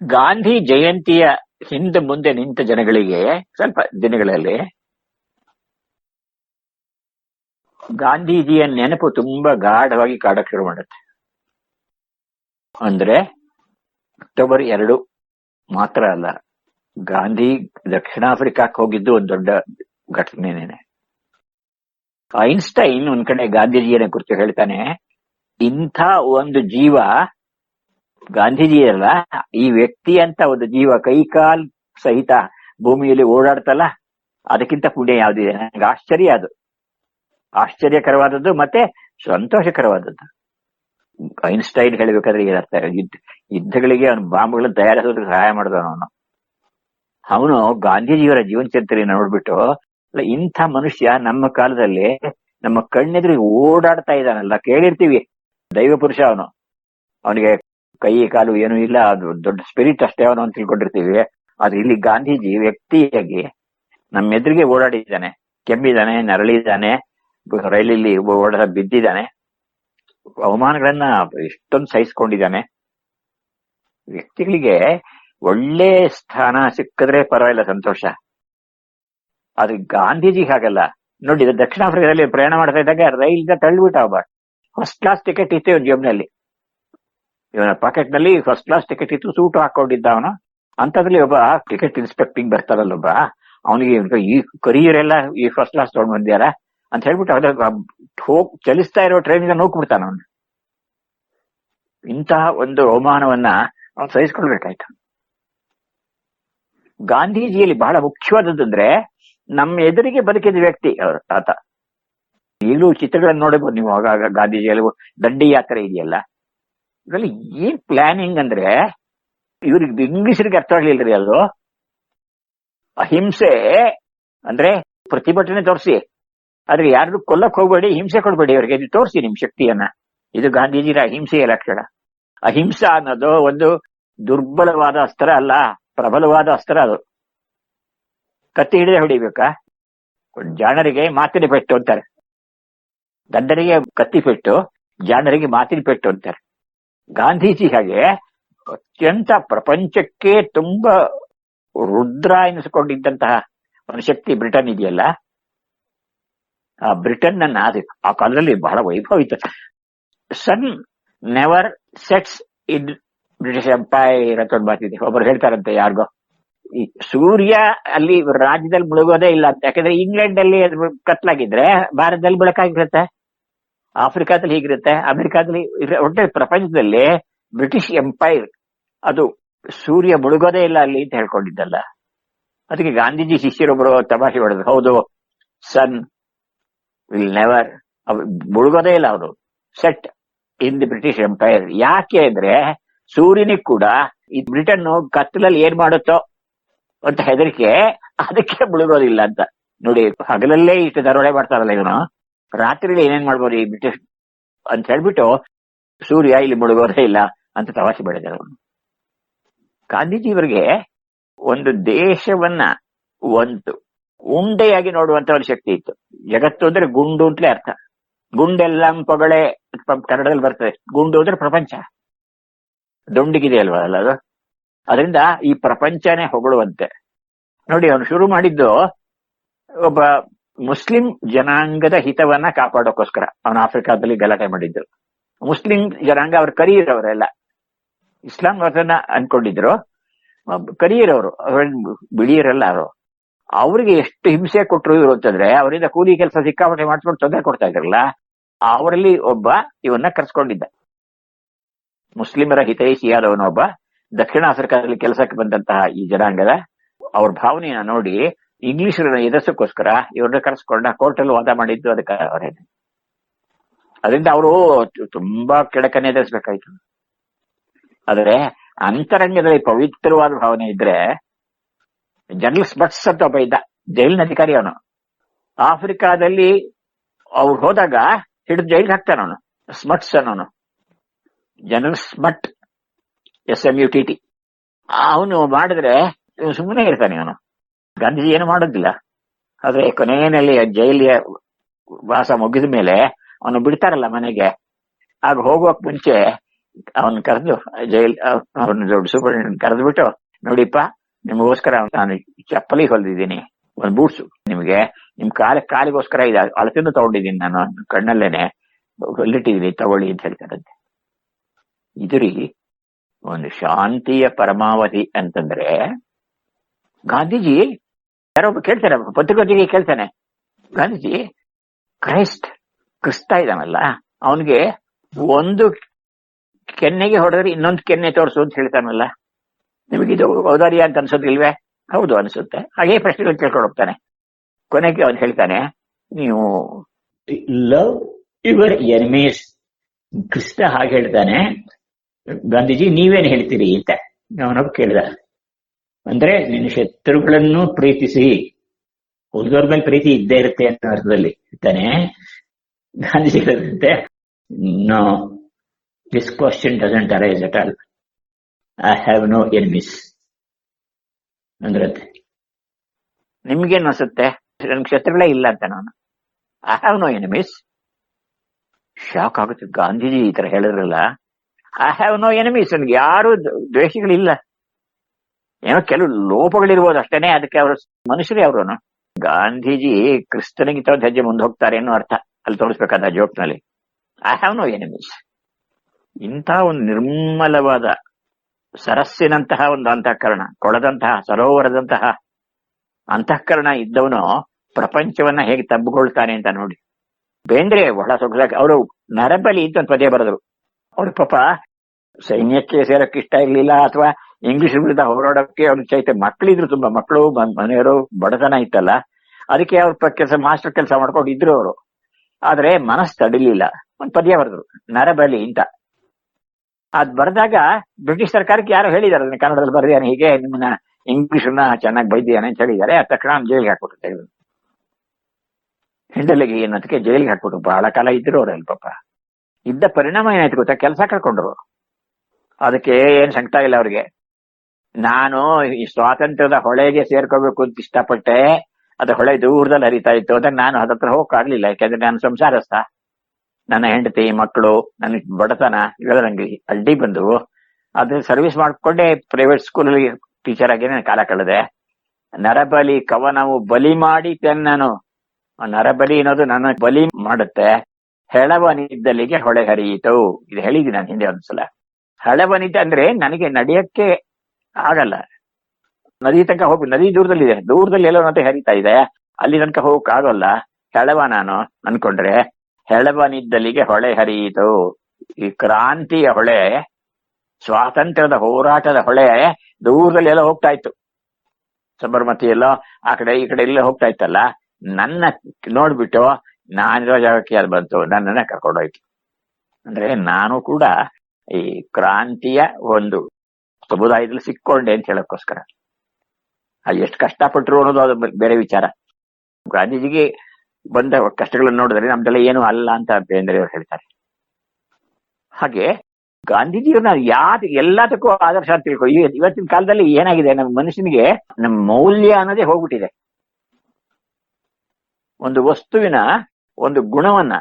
ಗಾಂಧಿ ಜಯಂತಿಯ ಹಿಂದೆ ಮುಂದೆ ನಿಂತ ಜನಗಳಿಗೆ ಸ್ವಲ್ಪ ದಿನಗಳಲ್ಲಿ ಗಾಂಧೀಜಿಯ ನೆನಪು ತುಂಬಾ ಗಾಢವಾಗಿ ಕಾಡಕ್ಕೆ ಶುರು ಮಾಡುತ್ತೆ. ಅಂದ್ರೆ ಅಕ್ಟೋಬರ್ ಎರಡು ಮಾತ್ರ ಅಲ್ಲ, ಗಾಂಧಿ ದಕ್ಷಿಣ ಆಫ್ರಿಕಾಕ್ಕೆ ಹೋಗಿದ್ದು ಒಂದು ದೊಡ್ಡ ಘಟನೆನೇನೆ. ಐನ್ಸ್ಟೈನ್ ಒಂದ್ ಕಡೆ ಗಾಂಧೀಜಿಯನ್ನ ಕುರಿತು ಹೇಳ್ತಾನೆ, ಇಂಥ ಒಂದು ಜೀವ ಗಾಂಧೀಜಿ ಅಲ್ಲ ಈ ವ್ಯಕ್ತಿ ಅಂತ ಒಂದು ಜೀವ ಕೈಕಾಲ್ ಸಹಿತ ಭೂಮಿಯಲ್ಲಿ ಓಡಾಡ್ತಲ್ಲ, ಅದಕ್ಕಿಂತ ಪುಣ್ಯ ಯಾವ್ದಿದೆ? ನನಗೆ ಆಶ್ಚರ್ಯ ಅದು. ಆಶ್ಚರ್ಯಕರವಾದದ್ದು ಮತ್ತೆ ಸಂತೋಷಕರವಾದದ್ದು. ಐನ್ಸ್ಟೈನ್ ಹೇಳಬೇಕಾದ್ರೆ ಏನರ್ಥ ಯುದ್ಧ, ಯುದ್ಧಗಳಿಗೆ ಅವನು ಬಾಂಬ್ಗಳನ್ನು ತಯಾರಿಸೋದಕ್ಕೆ ಸಹಾಯ ಮಾಡಿದವನು ಅವನು. ಅವನು ಗಾಂಧೀಜಿಯವರ ಜೀವನ ಚರಿತ್ರೆಯನ್ನು ನೋಡ್ಬಿಟ್ಟು ಇಂಥ ಮನುಷ್ಯ ನಮ್ಮ ಕಾಲದಲ್ಲಿ ನಮ್ಮ ಕಣ್ಣೆದುರಿಗೆ ಓಡಾಡ್ತಾ ಇದ್ದಾನಲ್ಲ, ಕೇಳಿರ್ತೀವಿ. ದೈವ ಪುರುಷ ಅವನು. ಅವನಿಗೆ ಕೈ ಕಾಲು ಏನೂ ಇಲ್ಲ, ಅದು ದೊಡ್ಡ ಸ್ಪಿರಿಟ್ ಅಷ್ಟೇ ಅವನು ಅಂತ ತಿಳ್ಕೊಂಡಿರ್ತೀವಿ. ಆದ್ರೆ ಇಲ್ಲಿ ಗಾಂಧೀಜಿ ವ್ಯಕ್ತಿಯಾಗಿ ನಮ್ಮ ಎದುರಿಗೆ ಓಡಾಡಿದ್ದಾನೆ, ಕೆಮ್ಮಿದ್ದಾನೆ, ನರಳಿದ್ದಾನೆ, ರೈಲಲ್ಲಿ ಓಡಾಡ ಬಿದ್ದಿದ್ದಾನೆ. ಅವಮಾನಗಳನ್ನ ಎಷ್ಟೊಂದು ಸಹಿಸ್ಕೊಂಡಿದ್ದಾನೆ. ವ್ಯಕ್ತಿಗಳಿಗೆ ಒಳ್ಳೆ ಸ್ಥಾನ ಸಿಕ್ಕಿದ್ರೆ ಪರವಾಗಿಲ್ಲ, ಸಂತೋಷ. ಆದ್ರೆ ಗಾಂಧೀಜಿ ಹಾಗಲ್ಲ. ನೋಡಿ, ದಕ್ಷಿಣ ಆಫ್ರಿಕಾದಲ್ಲಿ ಪ್ರಯಾಣ ಮಾಡ್ತಾ ಇದ್ದಾಗ ರೈಲ್ ತಳ್ಳಿಬಿಟ್ಟ ಫಸ್ಟ್ ಕ್ಲಾಸ್ ಟಿಕೆಟ್ ಇತ್ತು ಜೇಬ್ನಲ್ಲಿ ಇವನ ಪಾಕೆಟ್ನಲ್ಲಿ ಫಸ್ಟ್ ಕ್ಲಾಸ್ ಟಿಕೆಟ್ ಇತ್ತು ಸೂಟು ಹಾಕೊಂಡಿದ್ದ ಅವನು. ಅಂತದ್ರಲ್ಲಿ ಒಬ್ಬ ಟಿಕೆಟ್ ಇನ್ಸ್ಪೆಕ್ಟಿಂಗ್ ಬರ್ತಾರಲ್ಲ ಒಬ್ಬ. ಅವನಿಗೆ ಈ ಕರಿಯರ್ ಎಲ್ಲ ಈ ಫಸ್ಟ್ ಕ್ಲಾಸ್ ತಗೊಂಡ್ ಬಂದ್ಯಾರ ಅಂತ ಹೇಳ್ಬಿಟ್ಟು ಅದ್ರ ಹೋಗ್ ಚಲಿಸ್ತಾ ಇರೋ ಟ್ರೈನಿಂದ ನೂಕ್ಬಿಡ್ತಾನ ಅವನು. ಇಂತಹ ಒಂದು ಅವಮಾನವನ್ನ ಅವನು ಸಹಿಸ್ಕೊಳ್ಬೇಕಾಯ್ತು. ಗಾಂಧೀಜಿಯಲ್ಲಿ ಬಹಳ ಮುಖ್ಯವಾದದ್ದಂದ್ರೆ ನಮ್ಮ ಎದುರಿಗೆ ಬದುಕಿದ ವ್ಯಕ್ತಿ ಅವರು, ಆತ. ಈಗಲೂ ಚಿತ್ರಗಳನ್ನು ನೋಡಬಹುದು ನೀವು ಆಗಾಗ ಗಾಂಧೀಜಿಯಲ್ಲಿ ದಂಡಿ ಯಾತ್ರೆ ಇದೆಯಲ್ಲ. ಇದರಲ್ಲಿ ಏನ್ ಪ್ಲಾನಿಂಗ್ ಅಂದ್ರೆ ಇವ್ರಿಗೆ ಇಂಗ್ಲಿಷರಿಗೆ ಅರ್ಥ ಆಗ್ಲಿಲ್ರಿ ಅದು? ಅಹಿಂಸೆ ಅಂದ್ರೆ ಪ್ರತಿಭಟನೆ ತೋರಿಸಿ. ಆದ್ರೆ ಯಾರು ಕೊಲ್ಲಕ್ ಹೋಗ್ಬೇಡಿ, ಹಿಂಸೆ ಕೊಡ್ಬೇಡಿ ಅವ್ರಿಗೆ, ಇದು ತೋರಿಸಿ ನಿಮ್ ಶಕ್ತಿಯನ್ನ. ಇದು ಗಾಂಧೀಜಿರ ಅಹಿಂಸೆಯ ಲಕ್ಷಣ. ಅಹಿಂಸಾ ಅನ್ನೋದು ಒಂದು ದುರ್ಬಲವಾದ ಅಸ್ತ್ರ ಅಲ್ಲ, ಪ್ರಬಲವಾದ ಅಸ್ತ್ರ ಅದು. ಕತ್ತಿ ಹಿಡಿದೇ ಹೊಡಿಬೇಕಾ? ಜಾಣರಿಗೆ ಮಾತಿನ ಪೆಟ್ಟು ಅಂತಾರೆ. ಗದ್ದರಿಗೆ ಕತ್ತಿ ಪೆಟ್ಟು, ಜಾಣರಿಗೆ ಮಾತಿನ ಪೆಟ್ಟು ಅಂತಾರೆ. ಗಾಂಧೀಜಿ ಹಾಗೆ ಅತ್ಯಂತ ಪ್ರಪಂಚಕ್ಕೆ ತುಂಬಾ ರುದ್ರ ಎನಿಸಿಕೊಂಡಿದ್ದಂತಹ ಒಂದು ಶಕ್ತಿ ಬ್ರಿಟನ್ ಇದೆಯಲ್ಲ? ಆ ಬ್ರಿಟನ್ ನನ್ನ ಆ ಕಾಲದಲ್ಲಿ ಬಹಳ ವೈಭವ ಇತ್ತು sun never sets in British empire ಅಂತ ಒಂದು ಒಬ್ಬರು ಹೇಳ್ತಾರಂತೆ ಯಾರಿಗೋ, ಈ ಸೂರ್ಯ ಅಲ್ಲಿ ರಾಜ್ಯದಲ್ಲಿ ಮುಳುಗೋದೇ ಇಲ್ಲ ಅಂತ. ಯಾಕಂದ್ರೆ ಇಂಗ್ಲೆಂಡ್ ಅಲ್ಲಿ ಕತ್ಲಾಗಿದ್ರೆ ಭಾರತದಲ್ಲಿ ಬೆಳಕಾಗಿರುತ್ತೆ ಆಫ್ರಿಕಾದಲ್ಲಿ ಹೀಗಿರುತ್ತೆ. ಅಮೆರಿಕಾದಲ್ಲಿ ಒಟ್ಟೆ ಪ್ರಪಂಚದಲ್ಲಿ ಬ್ರಿಟಿಷ್ ಎಂಪೈರ್ ಅದು ಸೂರ್ಯ ಮುಳುಗೋದೇ ಇಲ್ಲ ಅಲ್ಲಿ ಅಂತ ಹೇಳ್ಕೊಂಡಿದ್ದಲ್ಲ. ಅದಕ್ಕೆ ಗಾಂಧೀಜಿ ಶಿಷ್ಯರೊಬ್ಬರು ತಮಾಷೆ ಹೊಡೆದ್ರು ಹೌದು, ಸನ್ ವಿಲ್ ನೆವರ್. ಮುಳುಗೋದೇ ಇಲ್ಲ ಅವರು. Set in the British empire. ಯಾಕೆ ಅಂದ್ರೆ ಸೂರ್ಯನಿಗೆ ಕೂಡ ಈ ಬ್ರಿಟನ್ ಕತ್ತಲಲ್ಲಿ ಏನ್ ಮಾಡುತ್ತೋ ಅಂತ ಹೆದರಿಕೆ ಅದಕ್ಕೆ ಮುಳುಗೋದಿಲ್ಲ ಅಂತ. ನೋಡಿ, ಹಗಲಲ್ಲೇ ಇಷ್ಟು ದರೋಡೆ ಮಾಡ್ತಾರಲ್ಲ ಇವನು ರಾತ್ರಿಲಿ ಏನೇನ್ ಮಾಡ್ಬೋದು ಈ ಬ್ರಿಟಿಷ್ ಅಂತ ಹೇಳ್ಬಿಟ್ಟು ಸೂರ್ಯ ಇಲ್ಲಿ ಮುಳುಗೋದೇ ಇಲ್ಲ ಅಂತ ಪ್ರವಾಸಿ ಬೆಳೆದರು ಅವನು ಗಾಂಧೀಜಿಯವರಿಗೆ ಒಂದು ದೇಶವನ್ನ ಒಂದು ಉಂಡೆಯಾಗಿ ನೋಡುವಂತ ಒಂದು ಶಕ್ತಿ ಇತ್ತು. ಜಗತ್ತು ಅಂದ್ರೆ ಗುಂಡು ಅಂತಲೇ ಅರ್ಥ. ಗುಂಡೆಲ್ಲ ಪೊಗಳೆ ಕನ್ನಡದಲ್ಲಿ ಬರ್ತದೆ. ಗುಂಡು ಅಂದ್ರೆ ಪ್ರಪಂಚ. ದುಂಡಿಗಿದೆ ಅಲ್ವಾ ಅಲ್ಲ ಅದು? ಅದರಿಂದ ಈ ಪ್ರಪಂಚನೇ ಹೊಗಳುವಂತೆ. ನೋಡಿ ಅವನು ಶುರು ಮಾಡಿದ್ದು ಒಬ್ಬ ಮುಸ್ಲಿಂ ಜನಾಂಗದ ಹಿತವನ್ನ ಕಾಪಾಡೋಕೋಸ್ಕರ ಅವನು ಆಫ್ರಿಕಾದಲ್ಲಿ ಗಲಾಟೆ ಮಾಡಿದ್ರು. ಮುಸ್ಲಿಂ ಜನಾಂಗ ಅವ್ರ ಕರೀರವರೆಲ್ಲ. ಇಸ್ಲಾಂ ಮತನ ಅನ್ಕೊಂಡಿದ್ರು. ಕರೀರವರು ಬಿಳಿಯರಲ್ಲ ಅವರು. ಅವ್ರಿಗೆ ಎಷ್ಟು ಹಿಂಸೆ ಕೊಟ್ಟರು ಇವರು ಅಂತಂದ್ರೆ, ಅವರಿಂದ ಕೂಲಿ ಕೆಲಸ ಸಿಕ್ಕಾಪಟ್ಟೆ ಮಾಡ್ಕೊಂಡು ತೊಂದರೆ ಕೊಡ್ತಾ ಇದ್ರಲ್ಲ, ಅವರಲ್ಲಿ ಒಬ್ಬ ಇವನ್ನ ಕರ್ಸ್ಕೊಂಡಿದ್ದ. ಮುಸ್ಲಿಮರ ಹಿತೈಷಿಯಾದವನೊಬ್ಬ ದಕ್ಷಿಣ ಆಫ್ರಿಕಾದಲ್ಲಿ ಕೆಲಸಕ್ಕೆ ಬಂದಂತಹ ಈ ಜನಾಂಗದ ಅವ್ರ ಭಾವನೆಯನ್ನ ನೋಡಿ ಇಂಗ್ಲಿಷರನ್ನ ಎದುರಿಸೋಕ್ಕೋಸ್ಕರ ಇವ್ರನ್ನ ಕರೆಸ್ಕೊಂಡ ಕೋರ್ಟಲ್ಲಿ ವಾದ ಮಾಡಿದ್ದು ಅದಕ್ಕೆ ಅವರೇನೆ ಅದರಿಂದ ಅವರು ತುಂಬಾ ಕೆಡಕನೆ ಎದುರಿಸ್ಬೇಕಾಯ್ತು ಆದ್ರೆ ಅಂತರಂಗದಲ್ಲಿ ಪವಿತ್ರವಾದ ಭಾವನೆ ಇದ್ರೆ ಜನರಲ್ ಸ್ಪಟ್ಸ್ ಅಂತ ಒಬ್ಬ ಇದ್ದ, ಜೈಲಿನ ಅಧಿಕಾರಿ ಅವನು. ಆಫ್ರಿಕಾದಲ್ಲಿ ಅವ್ರು ಹೋದಾಗ ಹಿಡಿದು ಜೈಲಿಗೆ ಹಾಕ್ತಾನ ಅವನು ಸ್ಮಟ್ಸ್ ಅನ್ನೋನು. General Smut S M U T T. ಅವನು ಮಾಡಿದ್ರೆ ಸುಮ್ಮನೆ ಇರ್ತಾನೆ ಅವನು. ಗಾಂಧೀಜಿ ಏನು ಮಾಡೋದಿಲ್ಲ. ಆದ್ರೆ ಕೊನೆಯಲ್ಲಿ ಜೈಲಿಯ ವಾಸ ಮುಗಿದ ಮೇಲೆ ಅವನು ಬಿಡ್ತಾರಲ್ಲ ಮನೆಗೆ. ಆಗ ಹೋಗೋಕ್ ಮುಂಚೆ ಅವನ್ ಕರೆದು, ಜೈಲ್, ಅವನ ದೊಡ್ಡ ಸೂಪರ್ಟೆಂಟ್ ಕರೆದು ಬಿಟ್ಟು ನೋಡಿಪ್ಪ, ನಿಮಗೋಸ್ಕರ ನಾನು ಚಪ್ಪಲಿ ಹೊಲ್ದಿದ್ದೀನಿ. ಒಂದ್ ಬೂಟ್ಸು ನಿಮಗೆ. ನಿಮ್ ಕಾಲ, ಕಾಲಿಗೋಸ್ಕರ ಇದೆ, ಅಳತೆನೂ ತಗೊಂಡಿದ್ದೀನಿ ನಾನು. ಕಣ್ಣಲ್ಲೇನೆ ಹೊಲ್ಲಿಟ್ಟಿದ್ದೀನಿ ತಗೊಳ್ಳಿ ಅಂತ ಹೇಳ್ತಾರಂತೆ. ಇದು ರೀ, ಒಂದು ಶಾಂತಿಯ ಪರಮಾವಧಿ ಅಂತಂದ್ರೆ, ಗಾಂಧೀಜಿ ಯಾರೊಬ್ಬ ಕೇಳ್ತಾನೆ ಪತ್ರಿಕೋತಿಗೆ ಕೇಳ್ತಾನೆ. ಗಾಂಧೀಜಿ, ಕ್ರೈಸ್ಟ್, ಕ್ರಿಸ್ತ ಇದಾನಲ್ಲ ಅವನಿಗೆ ಒಂದು ಕೆನ್ನೆಗೆ ಹೊಡೆದ್ರೆ ಇನ್ನೊಂದು ಕೆನ್ನೆ ತೋರಿಸು ಅಂತ ಹೇಳ್ತಾನಲ್ಲ. ನಿಮಗಿದು ಔದಾರ್ಯ ಅಂತ ಅನ್ಸೋದಿಲ್ವೇ? ಹೌದು ಅನ್ಸುತ್ತೆ. ಹಾಗೆ ಪ್ರಶ್ನೆಗಳು ಕೇಳ್ಕೊಂಡು ಹೋಗ್ತಾನೆ. ಕೊನೆಗೆ ಅವನು ಹೇಳ್ತಾನೆ, ನೀವು ಲವ್ ಯುವರ್ ಎನಿಮೀಸ್. ಕ್ರಿಸ್ತ ಹಾಗೆ ಹೇಳ್ತಾನೆ. ಗಾಂಧೀಜಿ, ನೀವೇನು ಹೇಳ್ತೀರಿ ಅಂತ. ಅವನೊಬ್ಬ ಕೇಳ್ದ ಅಂದ್ರೆ ನಿನ್ನ ಶತ್ರುಗಳನ್ನು ಪ್ರೀತಿಸಿ. ಮೇಲೆ ಪ್ರೀತಿ ಇದ್ದೇ ಇರುತ್ತೆ ಅನ್ನೋ ಅರ್ಥದಲ್ಲಿ. ತಾನೆ ಗಾಂಧೀಜಿ ಹೇಳಿದಂತೆ no this question doesn't arise at all I have no enemies ಅಂದ್ರಂತೆ. ನಿಮ್ಗೇನು ಅನ್ಸುತ್ತೆ? ನನ್ ಶತ್ರುಗಳೇ ಇಲ್ಲ ಅಂತ ನಾನು. I have no enemies shock ಆಗುತ್ತೆ. ಗಾಂಧೀಜಿ ಈ ತರ ಹೇಳಿದ್ರಲ್ಲ. ಐ ಹ್ಯಾವ್ ನೋ ಎನಿಮೀಸ್ ನನ್ಗೆ ಯಾರು ದ್ವೇಷಗಳಿಲ್ಲ. ಏನೋ ಕೆಲವು ಲೋಪಗಳಿರ್ಬೋದು ಅಷ್ಟೇನೆ, ಅದಕ್ಕೆ ಅವರು ಮನುಷ್ಯರೇ ಅವರು ಗಾಂಧೀಜಿ ಕ್ರಿಸ್ತನಿಗಿಂತ ಒಂದು ಹೆಜ್ಜೆ ಮುಂದೆ ಹೋಗ್ತಾರೆ ಅನ್ನೋ ಅರ್ಥ ಅಲ್ಲಿ ತೋರಿಸ್ಬೇಕಾದ ಜೋಕ್ನಲ್ಲಿ ಐ ಹ್ಯಾವ್ ನೋ ಎನಿಮೀಸ್ ಇಂಥ ಒಂದು ನಿರ್ಮಲವಾದ ಸರಸ್ಸಿನಂತಹ ಒಂದು ಅಂತಃಕರಣ, ಕೊಳದಂತಹ, ಸರೋವರದಂತಹ ಅಂತಃಕರಣ ಇದ್ದವನು ಪ್ರಪಂಚವನ್ನ ಹೇಗೆ ತಬ್ಬಿಕೊಳ್ತಾನೆ ಅಂತ ನೋಡಿ. ಬೇಂದ್ರೆ ಬಹಳ ಸೊಗಸಾಗಿ ಅವರು ನರಬಲಿ ಅಂತ ಒಂದು ಪದೇ ಬರೆದ್ರು. ಅವ್ರ ಪಾಪ ಸೈನ್ಯಕ್ಕೆ ಸೇರಕ್ಕೆ ಇಷ್ಟ ಇರ್ಲಿಲ್ಲ ಅಥವಾ ಇಂಗ್ಲಿಷ್ ವಿರುದ್ಧ ಹೋರಾಡೋಕೆ ಅವ್ರ ಚೈತೆ ಮಕ್ಕಳಿದ್ರು ತುಂಬಾ, ಮಕ್ಕಳು ಮನೆಯವರು, ಬಡತನ ಇತ್ತಲ್ಲ, ಅದಕ್ಕೆ ಅವ್ರ ಕೆಲಸ, ಮಾಸ್ಟರ್ ಕೆಲಸ ಮಾಡ್ಕೊಂಡು ಇದ್ರು ಅವರು. ಆದ್ರೆ ಮನಸ್ಸು ತಡಿಲಿಲ್ಲ. ಒಂದ್ ಪದ್ಯ ಬರೆದ್ರು, ನರಬಲಿ ಅಂತ. ಅದ್ ಬರೆದಾಗ ಬ್ರಿಟಿಷ್ ಸರ್ಕಾರಕ್ಕೆ ಯಾರು ಹೇಳಿದಾರೆ, ಅದನ್ನ ಕನ್ನಡದಲ್ಲಿ ಬರೆದಿದ್ದಾನೆ, ಹೀಗೆ ನಿಮ್ಮನ್ನ ಇಂಗ್ಲಿಷನ್ನ ಚೆನ್ನಾಗಿ ಬೈದಿದ್ದಾನೆ ಅಂತ ಹೇಳಿದ್ದಾರೆ ಆ ತಕ್ಷಣ ಜೈಲಿಗೆ ಹಾಕ್ಬಿಟ್ಟು ತೆಗೆದು. ಹಿಂಡಲಿಗೆ ಏನದಕ್ಕೆ ಜೈಲಿಗೆ ಹಾಕ್ಬಿಟ್ಟು ಬಹಳ ಕಾಲ ಇದ್ರು ಅವ್ರಲ್ಲಿ ಪಾಪ. ಇದ್ದ ಪರಿಣಾಮ ಏನಾಯ್ತು ಗೊತ್ತಾ? ಕೆಲಸ ಕಳ್ಕೊಂಡ್ರು. ಅದಕ್ಕೆ ಏನ್ ಸಂಕಟ ಇಲ್ಲ ಅವ್ರಿಗೆ. ನಾನು ಈ ಸ್ವಾತಂತ್ರ್ಯದ ಹೊಳೆಗೆ ಸೇರ್ಕೋಬೇಕು ಅಂತ ಇಷ್ಟಪಟ್ಟೆ, ಅದು ಹೊಳೆ ದೂರದಲ್ಲಿ ಹರಿತಾ ಇತ್ತು. ಅದಕ್ಕೆ ನಾನು ಹೋಗಕ್ ಹೋಗಕ್ಕಾಗ್ಲಿಲ್ಲ, ಯಾಕಂದ್ರೆ ನಾನು ಸಂಸಾರಸ್ಥ. ನನ್ನ ಹೆಂಡತಿ, ಮಕ್ಕಳು, ನನ್ನ ಬಡತನ, ಇವೆಲ್ಲ ನಂಗೆ ಅಡ್ಡಿ ಬಂದು ಅದ್ರ ಸರ್ವಿಸ್ ಮಾಡ್ಕೊಂಡೆ ಪ್ರೈವೇಟ್ ಸ್ಕೂಲಲ್ಲಿ ಟೀಚರ್ ಆಗಿ ನಾನು ಕಾಲ ಕಳೆದೆ. ನರಬಲಿ ಕವನವು ಬಲಿ ಮಾಡಿ ನಾನು. ನರಬಲಿ ಅನ್ನೋದು ನನ್ನ ಬಲಿ ಮಾಡುತ್ತೆ. ಹೆಳವನಿದ್ದಲ್ಲಿಗೆ ಹೊಳೆ ಹರಿಯಿತು. ಇದು ಹೇಳಿದ್ದೀನಿ ನಾನು ಹಿಂದೆ ಒಂದ್ಸಲ. ಹಳವನಿದ್ದ ಅಂದ್ರೆ ನನಗೆ ನಡೆಯಕ್ಕೆ ಆಗಲ್ಲ. ನದಿ ತನಕ ಹೋಗಿ, ನದಿ ದೂರದಲ್ಲಿದೆ ದೂರದಲ್ಲಿ ಎಲ್ಲೋ ಅಂತ ಹರಿತಾ ಇದೆ. ಅಲ್ಲಿ ತನಕ ಹೋಗಕ್ ಆಗೋಲ್ಲ. ಹೆಳವ ನಾನು ಅನ್ಕೊಂಡ್ರೆ ಹೆಳವನಿದ್ದಲ್ಲಿಗೆ ಹೊಳೆ ಹರಿಯಿತು. ಈ ಕ್ರಾಂತಿಯ ಹೊಳೆ, ಸ್ವಾತಂತ್ರ್ಯದ ಹೋರಾಟದ ಹೊಳೆ ದೂರದಲ್ಲಿ ಎಲ್ಲ ಹೋಗ್ತಾ ಇತ್ತು. ಸಬರ್ಮತಿ ಎಲ್ಲೋ ಆ ಕಡೆ ಈ ಕಡೆ ಎಲ್ಲ ಹೋಗ್ತಾ ಇತ್ತಲ್ಲ. ನನ್ನ ನೋಡ್ಬಿಟ್ಟು ನಾನಿರೋ ಜಾಗಕ್ಕೆ ಅದು ಬಂತು. ನನ್ನನ್ನ ಕರ್ಕೊಂಡೋಯ್ತು. ಅಂದ್ರೆ ನಾನು ಕೂಡ ಈ ಕ್ರಾಂತಿಯ ಒಂದು ಸಮುದಾಯದಲ್ಲಿ ಸಿಕ್ಕೊಂಡೆ ಅಂತ ಹೇಳಕ್ಕೋಸ್ಕರ. ಅದು ಎಷ್ಟು ಕಷ್ಟಪಟ್ಟರು ಅನ್ನೋದು ಅದು ಬೇರೆ ವಿಚಾರ. ಗಾಂಧೀಜಿಗೆ ಬಂದ ಕಷ್ಟಗಳನ್ನು ನೋಡಿದ್ರೆ ನಮ್ದೆಲ್ಲ ಏನು ಅಲ್ಲ ಅಂತ ಬೇಂದ್ರೆ ಅವರು ಹೇಳ್ತಾರೆ. ಹಾಗೆ ಗಾಂಧೀಜಿಯವ್ರನ್ನ ಯಾವ್ದು ಎಲ್ಲದಕ್ಕೂ ಆದರ್ಶ ಅಂತ ತಿಳ್ಕೊ ಇವತ್ತಿನ ಕಾಲದಲ್ಲಿ ಏನಾಗಿದೆ ನಮ್ಮ ಮನುಷ್ಯನಿಗೆ ನಮ್ಮ ಮೌಲ್ಯ ಅನ್ನೋದೇ ಹೋಗ್ಬಿಟ್ಟಿದೆ. ಒಂದು ವಸ್ತುವಿನ ಒಂದು ಗುಣವನ್ನ,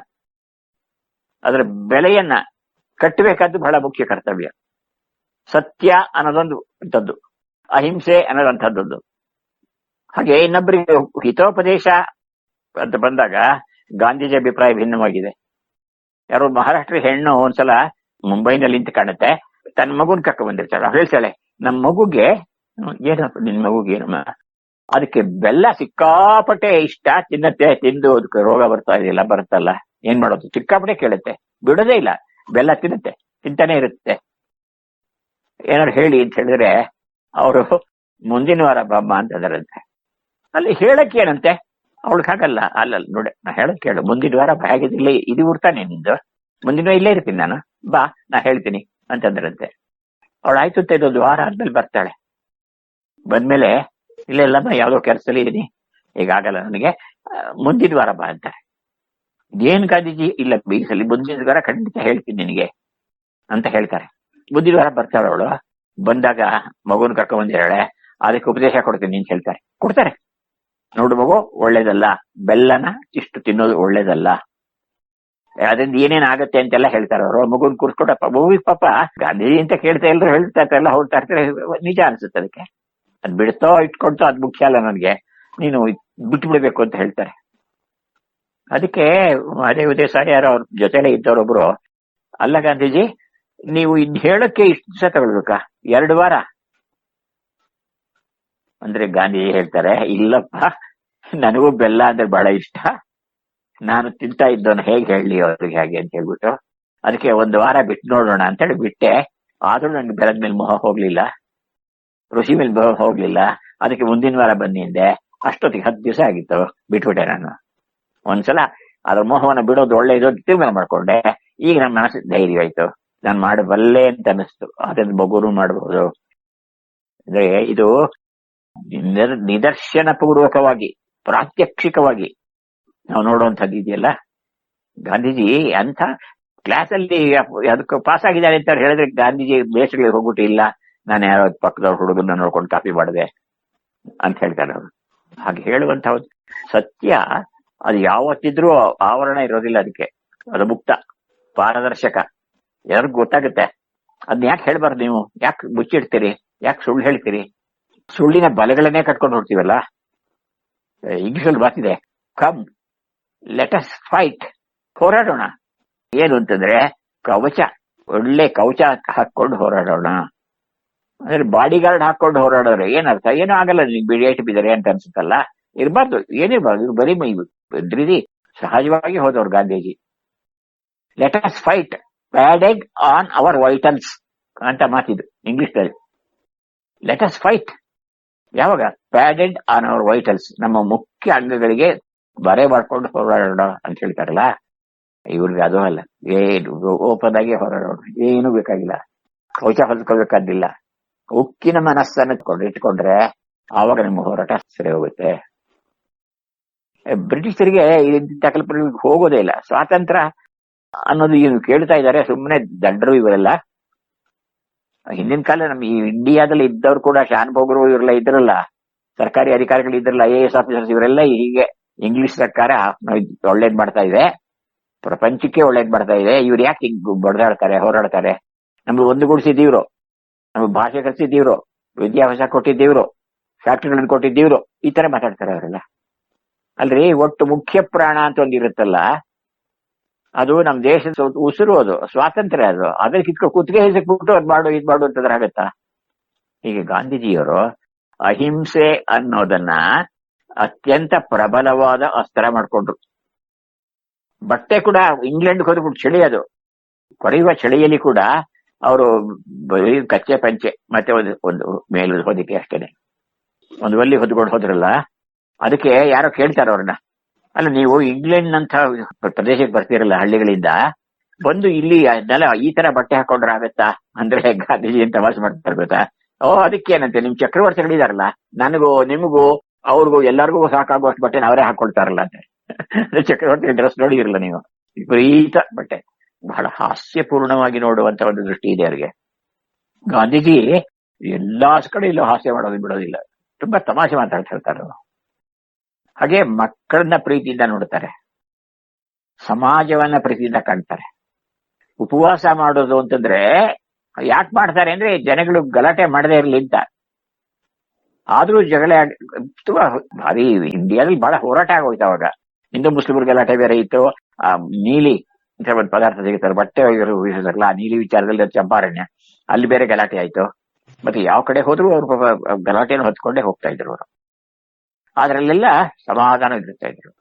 ಅದರ ಬೆಲೆಯನ್ನ ಕಟ್ಟಬೇಕಾದ್ದು ಬಹಳ ಮುಖ್ಯ ಕರ್ತವ್ಯ. ಸತ್ಯ ಅನ್ನೋದೊಂದು ಅಂಥದ್ದು ಅಹಿಂಸೆ ಅನ್ನೋದಂಥದ್ದು ಹಾಗೆ ಇನ್ನೊಬ್ಬರಿಗೆ ಹಿತೋಪದೇಶ ಅಂತ ಬಂದಾಗ ಗಾಂಧೀಜಿ ಅಭಿಪ್ರಾಯ ಭಿನ್ನವಾಗಿದೆ. ಯಾರೋ ಮಹಾರಾಷ್ಟ್ರ ಹೆಣ್ಣು ಒಂದ್ಸಲ ಮುಂಬೈನಲ್ಲಿ ನಿಂತು ಕಾಣುತ್ತೆ, ತನ್ನ ಮಗುನ್ ಕಕ್ಕ ಬಂದಿರ್ತಾಳೆ. ಹೇಳ್ತಾಳೆ ನಮ್ಮ ಮಗುಗೆ, ಏನಪ್ಪ ನಿನ್ ಮಗುಗೆ ಏನಮ್ಮ? ಅದಕ್ಕೆ ಬೆಲ್ಲ ಸಿಕ್ಕಾಪಟ್ಟೆ ಇಷ್ಟ, ತಿನ್ನತ್ತೆ, ತಿಂದು ಅದಕ್ಕೆ ರೋಗ ಬರ್ತಾ ಇದೆಯಲ್ಲ ಬರುತ್ತಲ್ಲ, ಏನ್ ಮಾಡೋದು? ಸಿಕ್ಕಾಪಟ್ಟೆ ಕೇಳುತ್ತೆ. ಬಿಡೋದೇ ಇಲ್ಲ, ಬೆಲ್ಲ ತಿನ್ನುತ್ತೆ, ತಿಂತಾನೆ ಇರುತ್ತೆ. ಏನಾರು ಹೇಳಿ ಅಂತ ಹೇಳಿದ್ರೆ ಅವರು ಮುಂದಿನ ವಾರ ಅಂತ ಅದರಂತೆ. ಅಲ್ಲಿ ಹೇಳಕ್ ಏನಂತೆ? ಅವಳಿಗೆ ಹಾಗಲ್ಲ. ಅಲ್ಲಲ್ಲ, ನೋಡಿ, ನಾ ಹೇಳಕ್ ಕೇಳು. ಮುಂದಿನ ವಾರ ಹೇಗಿದಿಲ್ಲ ಇದು ಉರ್ತಾನೆ ನಿಂದು? ಮುಂದಿನ ಇಲ್ಲೇ ಇರ್ತೀನಿ ನಾನು. ಬಾ, ನಾ ಹೇಳ್ತೀನಿ ಅಂತಂದ್ರಂತೆ ಅವಳು ಆಯ್ತು ಅಂತ ಇದೊಂದು ವಾರ ಆದ್ಮೇಲೆ ಬರ್ತಾಳೆ. ಬಂದ್ಮೇಲೆ, ಇಲ್ಲ ಇಲ್ಲಮ್ಮ ಯಾವ್ದೋ ಕೆಲಸದಲ್ಲಿ ಇದೀನಿ. ಈಗ ಆಗಲ್ಲ ನನಗೆ. ಮುಂದಿನ ವಾರ ಬಾ ಅಂತಾರೆ ಏನ್ ಗಾಂಧೀಜಿ? ಇಲ್ಲ ಬೀಸಲಿ ಮುಂದಿನ ವಾರ ಖಂಡಿತ ಹೇಳ್ತೀನಿ ನಿನಗೆ ಅಂತ ಹೇಳ್ತಾರೆ. ಮುಂದಿನ ವಾರ ಬರ್ತಾಳೆ ಅವಳು. ಬಂದಾಗ ಮಗುನ ಬಂದಿರಾಳೆ ಅದಕ್ಕೆ ಉಪದೇಶ ಕೊಡ್ತೀನಿ ಅಂತ ಹೇಳ್ತಾರೆ. ಕೊಡ್ತಾರೆ. ನೋಡು ಮಗು, ಒಳ್ಳೇದಲ್ಲ. ಬೆಲ್ಲನ ಇಷ್ಟು ತಿನ್ನೋದು ಒಳ್ಳೇದಲ್ಲ. ಅದರಿಂದ ಏನೇನ್ ಆಗತ್ತೆ ಅಂತೆಲ್ಲ ಹೇಳ್ತಾರೆ ಅವರು. ಮಗುನ್ ಕೂರ್ಸ್ಕೊಟ್ಟಪ್ಪ ಮಗುವಿಗೆ ಪಾಪ, ಗಾಂಧೀಜಿ ಅಂತ ಕೇಳ್ತಾ ಎಲ್ಲರೂ ಹೇಳ್ತಾ ಇರ್ತಾರಲ್ಲ ಹೋಗ್ತಾ ಇರ್ತಾರೆ. ನಿಜ ಅನ್ಸುತ್ತೆ ಅದಕ್ಕೆ. ಅದ್ ಬಿಡ್ತೋ, ಇಟ್ಕೊಳ್ತೋ, ಅದ್ ಮುಖ್ಯ ಅಲ್ಲ ನನ್ಗೆ. ನೀನು ಬಿಟ್ಟು ಬಿಡ್ಬೇಕು ಅಂತ ಹೇಳ್ತಾರೆ. ಅದಕ್ಕೆ ಅದೇ ಉದಯ ಸಾಯಾರ ಅವ್ರ ಜೊತೆಲೆ ಇದ್ದವರೊಬ್ರು, ಅಲ್ಲ ಗಾಂಧೀಜಿ ನೀವು ಇದ್ ಹೇಳಕ್ಕೆ ಇಷ್ಟು ದಿವಸ ತಗೊಳ್ಬೇಕಾ? ಎರಡು ವಾರ? ಅಂದ್ರೆ ಗಾಂಧಿ ಹೇಳ್ತಾರೆ, ಇಲ್ಲಪ್ಪ, ನನಗೂ ಬೆಲ್ಲ ಅಂದ್ರೆ ಬಹಳ ಇಷ್ಟ. ನಾನು ತಿಂತಾ ಇದ್ದವನು ಹೇಗೆ ಹೇಳಿ ಅವ್ರಿಗೆ ಹಾಗೆ ಅಂತ ಹೇಳ್ಬಿಟ್ಟು, ಅದಕ್ಕೆ ಒಂದು ವಾರ ಬಿಟ್ಟು ನೋಡೋಣ ಅಂತ ಹೇಳಿ ಬಿಟ್ಟೆ. ಆದ್ರೂ ನನ್ಗೆ ಬೆಲ್ಲದ ಮೇಲೆ ಮೊಹ ಹೋಗ್ಲಿಲ್ಲ. ಋಷಿ ಮೇಲೆ ಮೊಹ ಹೋಗ್ಲಿಲ್ಲ. ಅದಕ್ಕೆ ಮುಂದಿನ ವಾರ ಬನ್ನಿ ಅಂದೆ. ಅಷ್ಟೊತ್ತಿಗೆ ಹತ್ತು ದಿವಸ ಆಗಿತ್ತು, ಬಿಟ್ಬಿಟ್ಟೆ ನಾನು. ಒಂದ್ಸಲ ಅದ್ರ ಮೋಹವನ್ನ ಬಿಡೋದು ಒಳ್ಳೇದು ಅಂತ ತೀರ್ಮಾನ ಮಾಡ್ಕೊಂಡೆ. ಈಗ ನನ್ನ ಮನಸ್ಸು ಧೈರ್ಯ ಆಯ್ತು. ನಾನು ಮಾಡಬಲ್ಲೆ ಅಂತ ಅನಿಸ್ತು ಅದನ್ನ ಬಗುರು ಮಾಡಬಹುದು ಅಂದ್ರೆ ಇದು ನಿದರ್ಶನ ಪೂರ್ವಕವಾಗಿ ಪ್ರಾತ್ಯಕ್ಷಿಕವಾಗಿ ನಾವು ನೋಡುವಂಥದ್ದು ಇದೆಯಲ್ಲ? ಗಾಂಧೀಜಿ ಅಂತ ಕ್ಲಾಸ್ ಅಲ್ಲಿ ಅದಕ್ಕೆ ಪಾಸ್ ಆಗಿದ್ದಾರೆ ಅಂತ ಹೇಳಿದ್ರೆ ಗಾಂಧೀಜಿ ಬೇಸಿಗೆ ಹೋಗ್ಬಿಟ್ಟು, ಇಲ್ಲ, ನಾನು ಯಾರೋ ಪಕ್ಕದವ್ರ ಹುಡುಗನ್ನ ನೋಡ್ಕೊಂಡು ಕಾಪಿ ಮಾಡಿದೆ ಅಂತ ಹೇಳ್ತಾರೆ ಅವರು. ಹಾಗೆ ಹೇಳುವಂತ ಸತ್ಯ, ಅದು ಯಾವತ್ತಿದ್ರೂ ಆವರಣ ಇರೋದಿಲ್ಲ ಅದಕ್ಕೆ. ಅದು ಮುಕ್ತ, ಪಾರದರ್ಶಕ. ಯಾರಿಗೂ ಗೊತ್ತಾಗುತ್ತೆ. ಅದನ್ನ ಯಾಕೆ ಹೇಳ್ಬಾರ್ದು ನೀವು? ಯಾಕೆ ಮುಚ್ಚಿಡ್ತೀರಿ ಯಾಕೆ ಸುಳ್ಳು ಹೇಳ್ತೀರಿ? ಸುಳ್ಳಿನ ಬಲೆಗಳನ್ನೇ ಕಟ್ಕೊಂಡು ಹೋಗ್ತೀವಲ್ಲ? ಇಂಗ್ಲಿಷಲ್ಲಿ ಬರ್ತಿದೆ ಕಮ್ ಲೆಟ್ ಅಸ್ ಫೈಟ್ ಹೋರಾಡೋಣ. ಏನು ಅಂತಂದ್ರೆ, ಕವಚ, ಒಳ್ಳೆ ಕವಚ ಹಾಕೊಂಡು ಹೋರಾಡೋಣ. ಅಂದ್ರೆ ಬಾಡಿ ಗಾರ್ಡ್ ಹಾಕೊಂಡು ಹೋರಾಡೋರು ಏನರ್ಥ ಏನೂ ಆಗಲ್ಲ ನಿಮ್ಗೆ ಬಿಡಿಯೇಟ್ ಬಿದ್ದಾರೆ ಅಂತ ಅನ್ಸುತ್ತಲ್ಲ? ಇರಬಾರ್ದು, ಏನಿರ್ಬಾರ್ದು. ಬರೀ ಮೈ ಸಹಜವಾಗಿ ಹೋದವ್ರು Gandhiji. Let us fight padded on our vitals ಅಂತ ಮಾತಿದು ಇಂಗ್ಲಿಷ್ನಲ್ಲಿ. ಲೆಟ್ ಅಸ್ ಫೈಟ್ ಯಾವಾಗ? ಪ್ಯಾಡೆಡ್ ಆನ್ ಅವರ್ ವೈಟಲ್ಸ್ ನಮ್ಮ ಮುಖ್ಯ ಅಂಗಗಳಿಗೆ ಬರೆ ಬರ್ಕೊಂಡು ಹೋರಾಡೋಣ ಅಂತ ಹೇಳ್ತಾರಲ್ಲ? ಇವ್ರಿಗೆ ಅದು ಅಲ್ಲ. ಏನು ಓಪನ್ ಆಗಿ ಹೋರಾಡೋಣ. ಏನು ಬೇಕಾಗಿಲ್ಲ. ಕವಚ ಹೊಲ್ಕೋಬೇಕಾದಿಲ್ಲ ಉಕ್ಕಿನ ಮನಸ್ಸನ್ನು ಇಟ್ಕೊಂಡು ಇಟ್ಕೊಂಡ್ರೆ ಆವಾಗ ನಿಮ್ಮ ಹೋರಾಟ ಸರಿ ಹೋಗುತ್ತೆ. ಬ್ರಿಟಿಷರಿಗೆ ಇಂಥ ಕಲ್ಪನೆಗಳಿಗೆ ಹೋಗೋದೇ ಇಲ್ಲ. ಸ್ವಾತಂತ್ರ್ಯ ಅನ್ನೋದು ಏನು ಕೇಳ್ತಾ ಇದ್ದಾರೆ ಸುಮ್ಮನೆ ದಂಡರು ಇವರೆಲ್ಲ. ಹಿಂದಿನ ಕಾಲ ನಮ್ ಈ ಇಂಡಿಯಾದಲ್ಲಿ ಇದ್ದವ್ರು ಕೂಡ ಶಾನ್ ಭೋಗರು ಇವರೆಲ್ಲ ಇದ್ರಲ್ಲ, ಸರ್ಕಾರಿ ಅಧಿಕಾರಿಗಳು ಇದ್ರಲ್ಲ ಐ ಎಸ್ ಆಫೀಸರ್ಸ್ ಇವರೆಲ್ಲ ಹೀಗೆ ಇಂಗ್ಲಿಷ್ ಸರ್ಕಾರ ಒಳ್ಳೇದ್ ಮಾಡ್ತಾ ಇದೆ. ಪ್ರಪಂಚಕ್ಕೆ ಒಳ್ಳೇದ್ ಮಾಡ್ತಾ ಇದೆ. ಇವ್ರು ಯಾಕೆ ಹಿಂಗ್ ಬಡದಾಡ್ತಾರೆ, ಹೋರಾಡ್ತಾರೆ? ನಮ್ಗೆ ಒಂದುಗೂಡಿಸಿದೀವ್ರು ನಮ್ಗೆ ಭಾಷೆ ಕಲಿಸಿದೀವ್ರು ವಿದ್ಯಾಭ್ಯಾಸ ಕೊಟ್ಟಿದ್ದೀವ್ರು, ಫ್ಯಾಕ್ಟ್ರಿಗಳನ್ನ ಕೊಟ್ಟಿದ್ದೀವ್ರು. ಈ ತರ ಮಾತಾಡ್ತಾರೆ ಅವರೆಲ್ಲ. ಅಲ್ರಿ, ಒಟ್ಟು ಮುಖ್ಯ ಪ್ರಾಣ ಅಂತ ಒಂದ್ ಇರುತ್ತಲ್ಲ ಅದು ನಮ್ ದೇಶದ ಉಸಿರು ಅದು, ಸ್ವಾತಂತ್ರ್ಯ ಅದು. ಅದ್ರ ಕಿತ್ಕೊಂಡು ಕುತ್ತಿಗೆ ಹಿಸಕ್ಬಿಟ್ಟು ಅದ್ ಮಾಡು, ಇದ್ ಮಾಡು ಅಂತಂದ್ರೆ ಆಗತ್ತಾ? ಹೀಗೆ ಗಾಂಧೀಜಿಯವರು ಅಹಿಂಸೆ ಅನ್ನೋದನ್ನ ಅತ್ಯಂತ ಪ್ರಬಲವಾದ ಅಸ್ತ್ರ ಮಾಡ್ಕೊಂಡ್ರು. ಬಟ್ಟೆ ಕೂಡ ಇಂಗ್ಲೆಂಡ್ ಹೋದ್ಬಿಟ್ಟು ಚಳಿ ಅದು. ಕೊರೆಯುವ ಚಳಿಯಲ್ಲಿ ಕೂಡ ಅವರು ಕಚ್ಚೆ ಪಂಚೆ, ಮತ್ತೆ ಒಂದು ಒಂದು ಮೇಲೆ ಹೊದಿಕೆ ಅಷ್ಟೇನೆ. ಒಂದು ಒಲ್ಲಿ ಹೊದ್ಕೊಂಡು ಹೋದ್ರಲ್ಲ, ಅದಕ್ಕೆ ಯಾರೋ ಕೇಳ್ತಾರ ಅವ್ರನ್ನ. ಅಲ್ಲ, ನೀವು ಇಂಗ್ಲೆಂಡ್ ನಂತ ಪ್ರದೇಶಕ್ಕೆ ಬರ್ತೀರಲ್ಲ ಹಳ್ಳಿಗಳಿಂದ, ಬಂದು ಇಲ್ಲಿ ನೆಲ, ಈ ತರ ಬಟ್ಟೆ ಹಾಕೊಂಡ್ರೆ ಆಗತ್ತಾ? ಅಂದ್ರೆ ಗಾಂಧೀಜಿ ಅಂತ ವಾಸ ಮಾಡ್ತಾ ಓ ಓ ಅದಕ್ಕೇನಂತೆ ನಿಮ್ ಚಕ್ರವರ್ತಿಗಳಿದಾರಲ್ಲ ನನಗೂ, ನಿಮಗೂ, ಅವ್ರಿಗೂ, ಎಲ್ಲರಿಗೂ ಸಾಕಾಗುವಷ್ಟು ಬಟ್ಟೆ ಅವರೇ ಹಾಕೊಳ್ತಾರಲ್ಲ ಅಂತ. ಚಕ್ರವರ್ತಿ ಡ್ರೆಸ್ ನೋಡಿದಿರಲ್ಲ ನೀವು? ವಿಪರೀತ ಬಟ್ಟೆ. ಬಹಳ ಹಾಸ್ಯಪೂರ್ಣವಾಗಿ ನೋಡುವಂತ ಒಂದು ದೃಷ್ಟಿ ಇದೆ ಅವರಿಗೆ. ಗಾಂಧೀಜಿ ಎಲ್ಲಾ ಕಡೆ ಇಲ್ಲೂ ಹಾಸ್ಯ ಮಾಡೋದು ಬಿಡೋದಿಲ್ಲ. ತುಂಬಾ ತಮಾಷೆ ಮಾತಾಡ್ತಾ ಇರ್ತಾರೆ ಅವ್ರು. ಹಾಗೆ ಮಕ್ಕಳನ್ನ ಪ್ರೀತಿಯಿಂದ ನೋಡ್ತಾರೆ. ಸಮಾಜವನ್ನ ಪ್ರೀತಿಯಿಂದ ಕಾಣ್ತಾರೆ. ಉಪವಾಸ ಮಾಡೋದು ಅಂತಂದ್ರೆ ಯಾಕೆ ಮಾಡ್ತಾರೆ ಅಂದ್ರೆ ಜನಗಳು ಗಲಾಟೆ ಮಾಡದೇ ಇರಲಿ ಅಂತ. ಆದ್ರೂ ಜಗಳ ತುಂಬಾ ಭಾರಿ ಇಂಡಿಯಾದಲ್ಲಿ ಬಹಳ ಹೋರಾಟ ಆಗೋಯ್ತು ಅವಾಗ. ಹಿಂದೂ ಮುಸ್ಲಿಮರು ಗಲಾಟೆ ಬೇರೆ ಇತ್ತು. ಆ, ನೀಲಿ ಅಂತ ಒಂದು ಪದಾರ್ಥ ಸಿಗುತ್ತಾರೆ ಬಟ್ಟೆ ಆ ನೀಲಿ ವಿಚಾರದಲ್ಲಿ ಅದು ಚಂಪಾರಣ್ಯ. ಅಲ್ಲಿ ಬೇರೆ ಗಲಾಟೆ ಆಯ್ತು. ಮತ್ತೆ ಯಾವ ಕಡೆ ಹೋದ್ರು ಅವ್ರು ಗಲಾಟೆಯನ್ನು ಹೊತ್ಕೊಂಡೇ ಹೋಗ್ತಾ ಇದ್ರು ಅವರು. ಅದ್ರಲ್ಲೆಲ್ಲ ಸಮಾಧಾನ ಇರ್ತಾ ಇದ್ರು.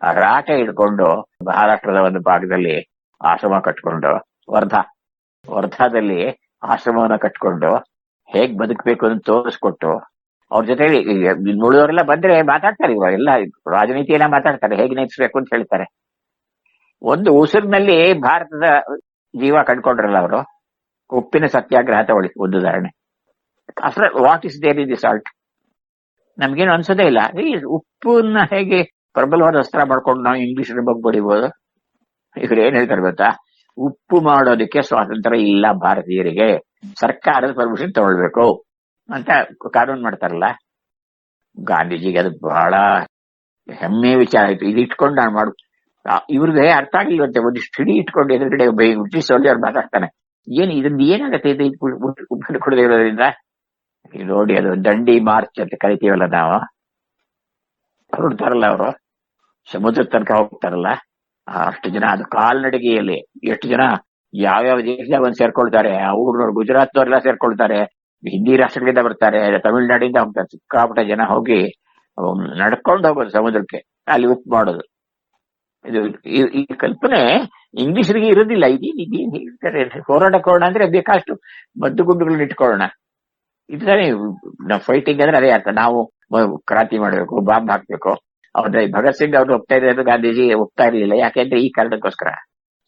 ಆ ರಾಟೆ ಹಿಡ್ಕೊಂಡು ಮಹಾರಾಷ್ಟ್ರದ ಒಂದು ಭಾಗದಲ್ಲಿ ಆಶ್ರಮ ಕಟ್ಕೊಂಡು, ವರ್ಧಾ, ವರ್ಧಾದಲ್ಲಿ ಆಶ್ರಮವನ್ನ ಕಟ್ಕೊಂಡು ಹೇಗ್ ಬದುಕಬೇಕು ಅಂತ ತೋರಿಸ್ಕೊಟ್ಟು ಅವ್ರ ಜೊತೆ ನುಳಿದವರೆಲ್ಲ ಬಂದ್ರೆ ಮಾತಾಡ್ತಾರೆ ಇವಾಗ ಎಲ್ಲ ರಾಜನೀತಿ ಎಲ್ಲ ಮಾತಾಡ್ತಾರೆ, ಹೇಗೆ ನೆನೆಸ್ಬೇಕು ಅಂತ ಹೇಳ್ತಾರೆ. ಒಂದು ಉಸಿರಿನಲ್ಲಿ ಭಾರತದ ಜೀವ ಕಂಡ್ಕೊಂಡ್ರಲ್ಲ ಅವರು? ಉಪ್ಪಿನ ಸತ್ಯಾಗ್ರಹ ತಗೊಳ್ಳಿ, ಒಂದು ಉದಾಹರಣೆ. What is there in the salt ನಮ್ಗೇನು ಅನ್ಸೋದೇ ಇಲ್ಲ. ಈ ಉಪ್ಪನ್ನ ಹೇಗೆ ಪ್ರಬಲವಾದ ಅಸ್ತ್ರ ಮಾಡ್ಕೊಂಡು ನಾವು ಇಂಗ್ಲಿಷ್ ಬಗ್ಗೆ ಬಡಿಬಹುದು ಇವ್ರು ಏನ್ ಹೇಳ್ತಾರೆ ಗೊತ್ತಾ? ಉಪ್ಪು ಮಾಡೋದಕ್ಕೆ ಸ್ವಾತಂತ್ರ್ಯ ಇಲ್ಲ ಭಾರತೀಯರಿಗೆ. ಸರ್ಕಾರದ ಪರ್ಮಿಷನ್ ತಗೊಳ್ಬೇಕು ಅಂತ ಕಾನೂನು ಮಾಡ್ತಾರಲ್ಲ? ಗಾಂಧೀಜಿಗೆ ಅದು ಬಹಳ ಹೆಮ್ಮೆ ವಿಚಾರ ಆಯ್ತು. ಇದು ಇಟ್ಕೊಂಡು ನಾನು ಮಾಡು. ಇವ್ರಿಗೆ ಅರ್ಥ ಆಗಿಲ್ವಂತೆ ಒಂದಿಷ್ಟು ಹಿಡಿ ಇಟ್ಕೊಂಡು ಎದುರುಗಡೆ ಬ್ರಿಟಿಷ್ ಸೋಲ್ಜರ್ ಮಾತಾಡ್ತಾನೆ. ಏನ್ ಇದರಿಂದ ಏನಾಗತ್ತೆ ಇದು? ಕೊಡದೇ ಇರೋದ್ರಿಂದ? ನೋಡಿ ಅದು ದಂಡಿ ಮಾರ್ಚ್ ಅಂತ ಕರಿತೀವಲ್ಲ ನಾವು. ಹೊರಡ್ತಾರಲ್ಲ ಅವರು. ಸಮುದ್ರ ತನಕ ಹೋಗ್ತಾರಲ್ಲ. ಅಷ್ಟು ಜನ ಅದು ಕಾಲ್ನಡಿಗೆಯಲ್ಲಿ ಎಷ್ಟು ಜನ ಯಾವ್ಯಾವ ದೇಶದಾಗ ಒಂದು ಸೇರ್ಕೊಳ್ತಾರೆ. ಅವ್ರು ಗುಜರಾತ್ನವರೆಲ್ಲ ಸೇರ್ಕೊಳ್ತಾರೆ. ಹಿಂದಿ ರಾಷ್ಟ್ರಗಳಿಂದ ಬರ್ತಾರೆ. ತಮಿಳ್ನಾಡಿಂದ ಹೋಗ್ತಾರೆ. ಸಿಕ್ಕಾಪಟ್ಟ ಜನ ಹೋಗಿ ನಡ್ಕೊಂಡು ಹೋಗೋದು ಸಮುದ್ರಕ್ಕೆ. ಅಲ್ಲಿ ಉಪ್ ಮಾಡೋದು. ಇದು, ಈ- ಕಲ್ಪನೆ ಇಂಗ್ಲಿಷರಿಗೆ ಇರೋದಿಲ್ಲ. ಇದೇನು ಇದೇನು ಹೇಳ್ತಾರೆ? ಹೋರಾಟಕ್ಕೋಣ ಅಂದ್ರೆ ಬೇಕಾಷ್ಟು ಮದ್ದು ಗುಂಡುಗಳನ್ನ ಇಟ್ಕೊಳ್ಳೋಣ. ಇದು ತಾನೇ ನಾವು ಫೈಟಿಂಗ್ ಅಂದ್ರೆ ಅದೇ ಅರ್ಥ. ನಾವು ಕ್ರಾಂತಿ ಮಾಡಬೇಕು ಬಾಂಬ್ ಹಾಕ್ಬೇಕು. ಅವ್ರ ಭಗತ್ ಸಿಂಗ್ ಅವ್ರು ಒಪ್ತಾ ಇರೋದು ಗಾಂಧೀಜಿ ಒಪ್ತಾ ಇರ್ಲಿಲ್ಲ. ಯಾಕೆಂದ್ರೆ ಈ ಕಾರಣಕ್ಕೋಸ್ಕರ.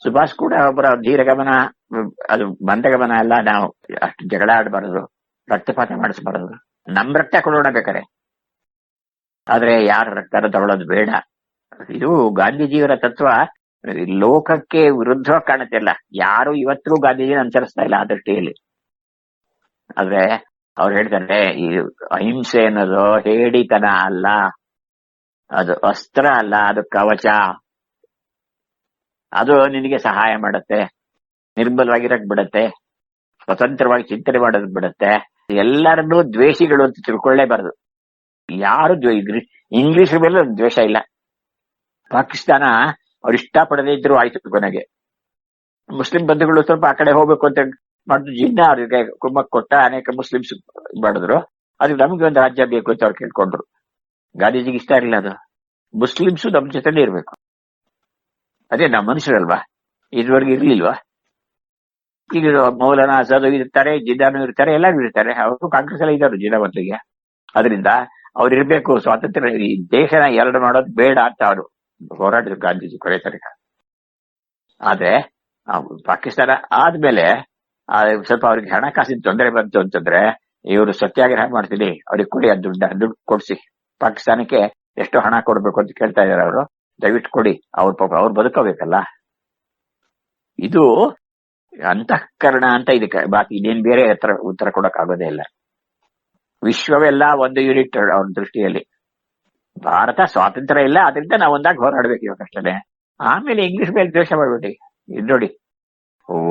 ಸುಭಾಷ್ ಕೂಡ ಒಬ್ಬರ ಧೀರಗಮನ ಗಮನ, ಅದು ಮಂದಗಮನ ಎಲ್ಲ ನಾವು ಅಷ್ಟು ಜಗಳ ಆಡಬಾರದು, ರಕ್ತಪಾತ ಮಾಡಿಸಬಾರದು. ನಮ್ ರಕ್ತ ಕೊಡೋಣ ಬೇಕಾರೆ ಆದ್ರೆ ಯಾರ ರಕ್ತ ತಗೊಳ್ಳೋದು ಬೇಡ. ಇದು ಗಾಂಧೀಜಿಯವರ ತತ್ವ. ಲೋಕಕ್ಕೆ ವಿರುದ್ಧವಾಗಿ ಕಾಣುತ್ತಿಲ್ಲ ಯಾರು ಇವತ್ತಿಗೂ ಗಾಂಧೀಜಿನ ಅನುಸರಿಸ್ತಾ ಇಲ್ಲ ಆ ದೃಷ್ಟಿಯಲ್ಲಿ. ಆದ್ರೆ ಅವ್ರು ಹೇಳ್ತಾರೆ, ಈ ಅಹಿಂಸೆ ಅನ್ನೋದು ಹೇಡಿತನ ಅಲ್ಲ, ಅದು ಅಸ್ತ್ರ ಅಲ್ಲ, ಅದು ಕವಚ. ಅದು ನಿನಗೆ ಸಹಾಯ ಮಾಡುತ್ತೆ, ನಿರ್ಬಲವಾಗಿರಕ್ ಬಿಡತ್ತೆ, ಸ್ವತಂತ್ರವಾಗಿ ಚಿಂತನೆ ಮಾಡೋದ್ ಬಿಡತ್ತೆ. ಎಲ್ಲರನ್ನೂ ದ್ವೇಷಿಗಳು ಅಂತ ತಿಳ್ಕೊಳ್ಳೇಬಾರದು ಯಾರು ಇಂಗ್ಲಿಷ್ ಮೇಲೆ ದ್ವೇಷ ಇಲ್ಲ. ಪಾಕಿಸ್ತಾನ ಅವ್ರು ಇಷ್ಟಪಡದೇ ಇದ್ರು ಆಯ್ತು ಕೊನೆಗೆ. ಮುಸ್ಲಿಂ ಬಂಧುಗಳು ಸ್ವಲ್ಪ ಆ ಕಡೆ ಹೋಗ್ಬೇಕು ಅಂತ ಮಾಡಿದ್ರು ಜಿನ್ನ ಅವ್ರಿಗೆ ಕುಮ್ಮಕ್ ಕೊಟ್ಟ ಅನೇಕ ಮುಸ್ಲಿಮ್ಸ್ ಮಾಡಿದ್ರು. ಅದಕ್ಕೆ ನಮ್ಗೆ ಒಂದು ರಾಜ್ಯ ಬೇಕು ಅಂತ ಅವ್ರು ಕೇಳ್ಕೊಂಡ್ರು. ಗಾಂಧೀಜಿಗೆ ಇಷ್ಟ ಇರಲಿಲ್ಲ ಅದು. ಮುಸ್ಲಿಮ್ಸು ನಮ್ಮ ಜೊತೆನೇ ಇರ್ಬೇಕು. ಅದೇ ನಮ್ಮ ಮನುಷ್ಯರಲ್ವಾ? ಇದುವರೆಗೆ ಇರ್ಲಿಲ್ವಾ? ಈಗ ಮೌಲಾನ ಆಜಾದ್ ಇರ್ತಾರೆ ಜಿದ್ದಾನು ಇರ್ತಾರೆ, ಎಲ್ಲರೂ ಇರ್ತಾರೆ. ಅವರು ಕಾಂಗ್ರೆಸ್ ಎಲ್ಲ ಇದ್ದಾರೆ ಜಿಲ್ಲಾ ಮಂತ್ರಿಗೆ ಅದರಿಂದ ಅವ್ರು ಇರ್ಬೇಕು, ಸ್ವಾತಂತ್ರ್ಯ ಈ ದೇಶನ ಎರಡು ಮಾಡೋದು ಬೇಡ ಅಂತ ಅವರು ಹೋರಾಡಿದ್ರು ಗಾಂಧೀಜಿ ಕೊನೆ ತನಕ. ಆದ್ರೆ ಪಾಕಿಸ್ತಾನ ಆದ್ಮೇಲೆ ಸ್ವಲ್ಪ ಅವ್ರಿಗೆ ಹಣಕಾಸಿನ ತೊಂದರೆ ಬಂತು ಅಂತಂದ್ರೆ ಇವರು ಸತ್ಯಾಗ್ರಹ ಮಾಡ್ತೀನಿ, ಅವ್ರಿಗೆ ಕೊಡಿ ಆ ದುಡ್ಡ ದುಡ್ಡು ಕೊಡ್ಸಿ. ಪಾಕಿಸ್ತಾನಕ್ಕೆ ಎಷ್ಟು ಹಣ ಕೊಡ್ಬೇಕು ಅಂತ ಕೇಳ್ತಾ ಇದಾರೆ ಅವರು. ದಯವಿಟ್ಟು ಕೊಡಿ, ಅವ್ರ ಪಾಪ, ಅವ್ರು ಬದುಕೋಬೇಕಲ್ಲ ಇದು ಅಂತಃಕರಣ ಅಂತ ಇದಕ್ಕೆ, ಬಾಕಿ ಇನ್ನೇನ್ ಬೇರೆ ಹತ್ರ ಉತ್ತರ ಕೊಡಕ್ ಆಗೋದೇ ಇಲ್ಲ. ವಿಶ್ವವೆಲ್ಲ ಒಂದು ಯೂನಿಟ್ ಅವ್ರ ದೃಷ್ಟಿಯಲ್ಲಿ. ಭಾರತ ಸ್ವಾತಂತ್ರ್ಯ ಇಲ್ಲ ಅದರಿಂದ ನಾವು ಒಂದಾಗಿ ಹೋರಾಡ್ಬೇಕು ಇವಾಗ ಅಷ್ಟೇ. ಆಮೇಲೆ ಇಂಗ್ಲಿಷ್ ಮೇಲೆ ದ್ವೇಷ ಮಾಡ್ಬೇಡಿ ಇದು ನೋಡಿ,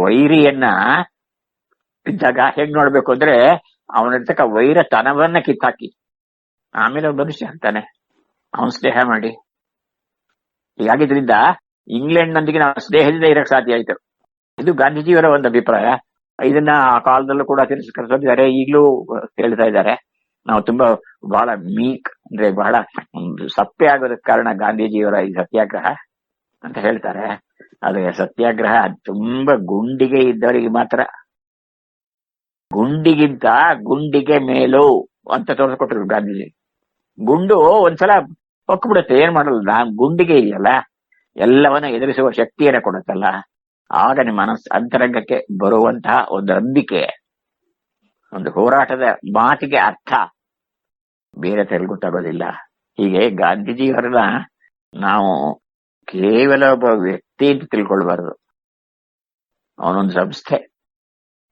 ವೈರಿಯನ್ನ ಇದ್ದಾಗ ಹೇಗ್ ನೋಡ್ಬೇಕು ಅಂದ್ರೆ ಅವನಿರ್ತಕ್ಕ ವೈರತನವನ್ನ ಕಿತ್ತಾಕಿ. ಆಮೇಲೆ ಮನುಷ್ಯ ಅಂತಾನೆ. ಅವನ್ ಸ್ನೇಹ ಮಾಡಿ. ಹೀಗಾಗಿದ್ರಿಂದ ಇಂಗ್ಲೆಂಡ್ ನೊಂದಿಗೆ ನಾವು ಸ್ನೇಹದಿಂದ ಇರಕ್ ಸಾಧ್ಯ ಆಯ್ತು. ಇದು ಗಾಂಧೀಜಿಯವರ ಒಂದು ಅಭಿಪ್ರಾಯ. ಇದನ್ನ ಆ ಕಾಲದಲ್ಲೂ ಕೂಡ ತಿರಸ್ಕರಿಸಿದ್ದಾರೆ ಈಗಲೂ ಹೇಳ್ತಾ ಇದ್ದಾರೆ. ನಾವು ತುಂಬಾ ಬಹಳ ಮೀಕ್ ಅಂದ್ರೆ ಬಹಳ ಸಪ್ಪೆ ಆಗೋದಕ್ಕೆ ಕಾರಣ ಗಾಂಧೀಜಿಯವರ ಈ ಸತ್ಯಾಗ್ರಹ ಅಂತ ಹೇಳ್ತಾರೆ. ಆದ್ರೆ ಸತ್ಯಾಗ್ರಹ ತುಂಬಾ ಗುಂಡಿಗೆ ಇದ್ದವರಿಗೆ ಮಾತ್ರ ಗುಂಡಿಗಿಂತ ಗುಂಡಿಗೆ ಮೇಲು ಅಂತ ತೋರಿಸ್ಕೊಟ್ರು ಗಾಂಧೀಜಿ. ಗುಂಡು ಒಂದ್ಸಲ ಹೊಕ್ಬಿಡುತ್ತೆ, ಏನ್ ಮಾಡಲ್ಲ ನಾನು ಗುಂಡಿಗೆ ಇದೆಯಲ್ಲ, ಎಲ್ಲವನ್ನ ಎದುರಿಸುವ ಶಕ್ತಿಯನ್ನ ಕೊಡುತ್ತಲ್ಲ, ಆಗ ನಿಮ್ಮ ಮನಸ್ ಅಂತರಂಗಕ್ಕೆ ಬರುವಂತಹ ಒಂದು ನಂಬಿಕೆ, ಒಂದು ಹೋರಾಟದ ಮಾತಿಗೆ ಅರ್ಥ. ಬೇರೆ ತೆಲುಗು ತಗೋದಿಲ್ಲ. ಹೀಗೆ ಗಾಂಧೀಜಿಯವರನ್ನ ನಾವು ಕೇವಲ ಒಬ್ಬ ವ್ಯಕ್ತಿ ಅಂತ ತಿಳ್ಕೊಳ್ಬಾರದು. ಅವನೊಂದು ಸಂಸ್ಥೆ.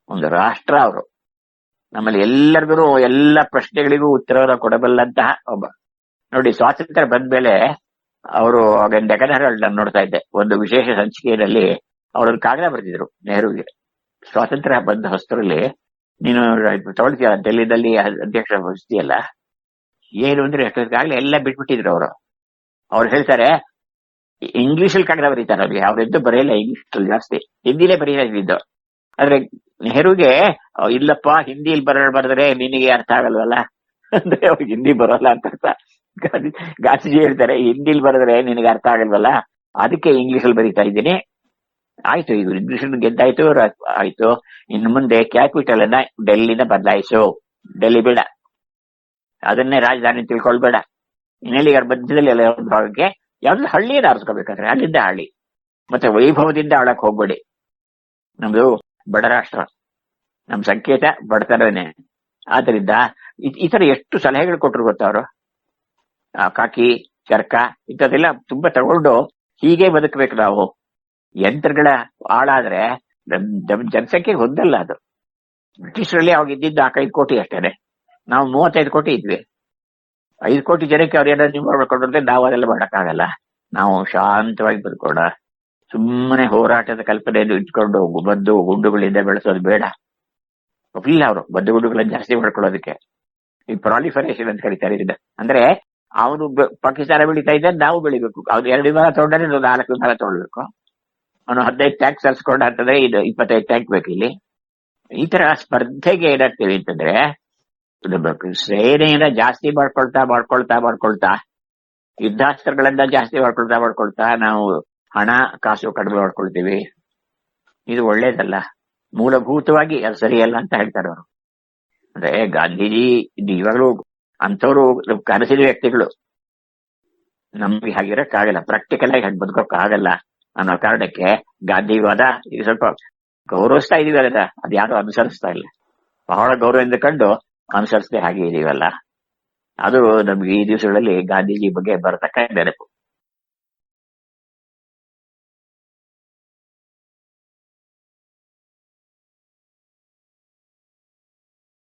ಒಂದು ರಾಷ್ಟ್ರ ಅವರು. ನಮ್ಮಲ್ಲಿ ಎಲ್ಲರಿಗೂ, ಎಲ್ಲ ಪ್ರಶ್ನೆಗಳಿಗೂ ಉತ್ತರವನ್ನು ಕೊಡಬಲ್ಲಂತಹ ಒಬ್ಬ. ನೋಡಿ, ಸ್ವಾತಂತ್ರ್ಯ ಬಂದ್ಮೇಲೆ ಅವರು ಡೆಕನರ್ಗಳ್ ನಾನು ನೋಡ್ತಾ ಇದ್ದೆ. ಒಂದು ವಿಶೇಷ ಸಂಚಿಕೆಯಲ್ಲಿ ಅವರೊಂದು ಕಾಗದ ಬರೆದಿದ್ರು ನೆಹರುಗೆ ಸ್ವಾತಂತ್ರ್ಯ ಬಂದ ಹೊಸರಲ್ಲಿ ನೀನು ತಗೊಳ್ತೀಯ? ಡೆಲ್ಲಿದಲ್ಲಿ ಅಧ್ಯಕ್ಷ ವಹಿಸ್ತೀಯಲ್ಲ? ಏನು ಅಂದ್ರೆ ಅಷ್ಟೊತ್ತಿಗಾಗ್ಲೇ ಎಲ್ಲ ಬಿಟ್ಬಿಟ್ಟಿದ್ರು ಅವರು. ಅವ್ರು ಹೇಳ್ತಾರೆ ಇಂಗ್ಲಿಷ್ ಅಲ್ಲಿ ಕಾಗದ ಬರೀತಾರೆ ಅವ್ರಿಗೆ ಅವ್ರೆದ್ದು ಬರೆಯಲ್ಲ ಇಂಗ್ಲಿಷ್ ಜಾಸ್ತಿ. ಹಿಂದಿಲೇ ಬರೀತಿದ್ದು ಆದ್ರೆ ನೆಹರುಗೆ ಇಲ್ಲಪ್ಪ, ಹಿಂದಿಲ್ ಬರ, ಬರೆದ್ರೆ ನಿನಗೆ ಅರ್ಥ ಆಗಲ್ವಲ್ಲ? ಅಂದ್ರೆ ಅವ್ರಿಗೆ ಹಿಂದಿ ಬರೋಲ್ಲ ಅಂತ ಅರ್ಥ. ಗಾಂಧಿ, ಗಾಂಧೀಜಿ ಹೇಳ್ತಾರೆ, ಹಿಂದಿಲಿ ಬರೆದ್ರೆ ನಿನಗೆ ಅರ್ಥ ಆಗಲ್ವಲ್ಲ? ಅದಕ್ಕೆ ಇಂಗ್ಲಿಷ್ ಅಲ್ಲಿ ಬರೀತಾ ಇದ್ದೀನಿ. ಆಯ್ತು, ಇದು ಇಂಗ್ಲಿಷ್ ಗೆದ್ದಾಯ್ತು ಆಯ್ತು. ಇನ್ನು ಮುಂದೆ ಕ್ಯಾಪಿಟಲ್ ಅನ್ನ ಡೆಲ್ಲಿನ ಬದಲಾಯಿಸು. ಡೆಲ್ಲಿ ಬೇಡ. ಅದನ್ನೇ ರಾಜಧಾನಿ ತಿಳ್ಕೊಳ್ಬೇಡ. ಇನ್ನೆಲ್ಲಿಗಾರ ಮಧ್ಯದಲ್ಲಿ ಎಲ್ಲ ಭಾಗಕ್ಕೆ ಯಾವ್ದು ಹಳ್ಳಿಯನ್ನು ಆರಿಸ್ಕೋಬೇಕಾದ್ರೆ, ಅಲ್ಲಿಂದ ಹಳ್ಳಿ. ಮತ್ತೆ ವೈಭವದಿಂದ ಆಳಕ್ ಹೋಗ್ಬೇಡಿ. ನಮ್ದು ಬಡ ರಾಷ್ಟ್ರ. ನಮ್ ಸಂಕೇತ ಬಡತನನೇ ಆದ್ರಿಂದ ಈ ಎಷ್ಟು ಸಲಹೆಗಳು ಕೊಟ್ಟರು ಗೊತ್ತವರು ಕಾಕಿ, ಚರ್ಕ, ಇಂಥದ್ದೆಲ್ಲ ತುಂಬಾ ತಗೊಂಡು ಹೀಗೆ ಬದುಕಬೇಕು ನಾವು. ಯಂತ್ರಗಳ ಹಾಳಾದ್ರೆ ನಮ್ ಜನಸಂಖ್ಯೆ ಜನಸಂಖ್ಯೆಗೆ ಹೊಂದಲ್ಲ ಅದು. ಬ್ರಿಟಿಷರಲ್ಲಿ ಅವಾಗ ಇದ್ದಿದ್ದು ನಾಲ್ಕೈದು ಕೋಟಿ ಅಷ್ಟೇನೆ. ನಾವು ಮೂವತ್ತೈದು ಕೋಟಿ ಇದ್ವಿ. ಐದು ಕೋಟಿ ಜನಕ್ಕೆ ಅವ್ರು ಏನಾದ್ರು ನೀವು ಮಾಡ್ಕೊಂಡ್ರೆ ನಾವು ಅದೆಲ್ಲ ಮಾಡೋಕ್ಕಾಗಲ್ಲ. ನಾವು ಶಾಂತವಾಗಿ ಬದುಕೋಣ. ಸುಮ್ಮನೆ ಹೋರಾಟದ ಕಲ್ಪನೆಯನ್ನು ಇಟ್ಕೊಂಡು ಬದ್ದು ಗುಂಡುಗಳಿಂದ ಬೆಳೆಸೋದು ಬೇಡ. ಇಲ್ಲ ಅವರು ಬದ್ದು ಗುಂಡುಗಳನ್ನ ಜಾಸ್ತಿ ಮಾಡ್ಕೊಳ್ಳೋದಕ್ಕೆ. ಈ ಪ್ರಾಲಿಫರೇಷನ್ ಅಂತ ಕರೀತಾರೆ ಇದನ್ನ. ಅಂದ್ರೆ ಅವನು ಪಾಕಿಸ್ತಾನ ಬೆಳೀತಾ ಇದ್ದ, ನಾವು ಬೆಳಿಬೇಕು. ಅವ್ನು ಎರಡು ವಿಮಾನ ತಗೊಂಡ್ರೆ ಇನ್ನೊಂದು ನಾಲ್ಕು ವಿಮಾನ ತೊಗೊಳ್ಬೇಕು. ಅವನು ಹದಿನೈದು ಟ್ಯಾಂಕ್ ಸರ್ಸ್ಕೊಂಡ ಅಂತಂದ್ರೆ ಇದು ಇಪ್ಪತ್ತೈದು ಟ್ಯಾಂಕ್ ಬೇಕು ಇಲ್ಲಿ. ಈ ತರ ಸ್ಪರ್ಧೆಗೆ ಏನಾಗ್ತೀವಿ ಅಂತಂದ್ರೆ ಸೇನೆಯನ್ನ ಜಾಸ್ತಿ ಮಾಡ್ಕೊಳ್ತಾ ಮಾಡ್ಕೊಳ್ತಾ ಮಾಡ್ಕೊಳ್ತಾ, ಯುದ್ಧಾಸ್ತ್ರಗಳನ್ನ ಜಾಸ್ತಿ ಮಾಡ್ಕೊಳ್ತಾ ಮಾಡ್ಕೊಳ್ತಾ ನಾವು ಹಣ, ಕಾಸು ಕಡಿಮೆ ಮಾಡ್ಕೊಳ್ತೀವಿ. ಇದು ಒಳ್ಳೇದಲ್ಲ. ಮೂಲಭೂತವಾಗಿ ಅದು ಸರಿಯಲ್ಲ ಅಂತ ಹೇಳ್ತಾರೆ ಅವರು. ಅಂದ್ರೆ ಗಾಂಧೀಜಿ, ಇದು ಇವಾಗಲೂ ಅಂಥವ್ರು ಕನಸಿದ ವ್ಯಕ್ತಿಗಳು. ನಮ್ಗೆ ಹಾಗಿರಕ್ಕಾಗಲ್ಲ ಪ್ರಾಕ್ಟಿಕಲ್ ಆಗಿ ಹಾಗೆ ಬದುಕೋಕ್ಕಾಗಲ್ಲ ಅನ್ನೋ ಕಾರಣಕ್ಕೆ ಗಾಂಧಿವಾದ ಈಗ ಸ್ವಲ್ಪ ಗೌರವಿಸ್ತಾ ಇದೀವಿ ಅದ ಅದು ಯಾರು ಅನುಸರಿಸ್ತಾ ಇಲ್ಲ. ಬಹಳ ಗೌರವದಿಂದ ಕಂಡು ಅನುಸರಿಸದೆ ಹಾಗೆ ಇದೀವಲ್ಲ. ಅದು ನಮ್ಗೆ ಈ ದಿವಸಗಳಲ್ಲಿ ಗಾಂಧೀಜಿ ಬಗ್ಗೆ ಬರತಕ್ಕ ನೆನಪು.